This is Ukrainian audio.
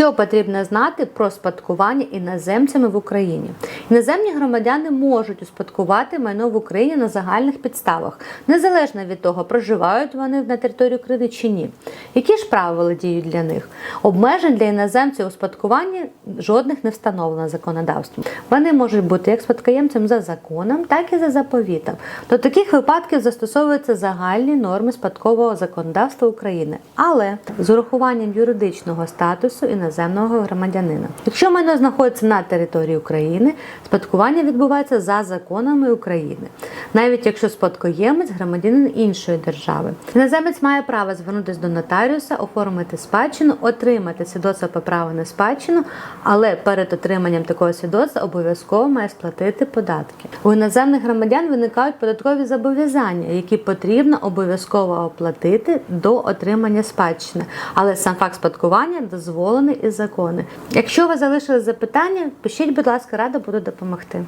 Що потрібно знати про спадкування іноземцями в Україні? Іноземні громадяни можуть успадкувати майно в Україні на загальних підставах, незалежно від того, проживають вони на території України чи ні. Які ж правила діють для них? Обмежень для іноземців у спадкуванні жодних не встановлено законодавством. Вони можуть бути як спадкоємцем за законом, так і за заповітом. До таких випадків застосовуються загальні норми спадкового законодавства України, але з урахуванням юридичного статусу іноземного громадянина. Якщо майно знаходиться на території України, спадкування відбувається за законами України, навіть якщо спадкоємець громадянин іншої держави. Іноземець має право звернутися до нотаріуса, оформити спадщину, отримати свідоцтво про право на спадщину, але перед отриманням такого свідоцтва обов'язково має сплатити податки. У іноземних громадян виникають податкові зобов'язання, які потрібно обов'язково оплатити до отримання спадщини. Але сам факт спадкування дозволений із закони. Якщо ви залишили запитання, пишіть, будь ласка, рада буду допомогти.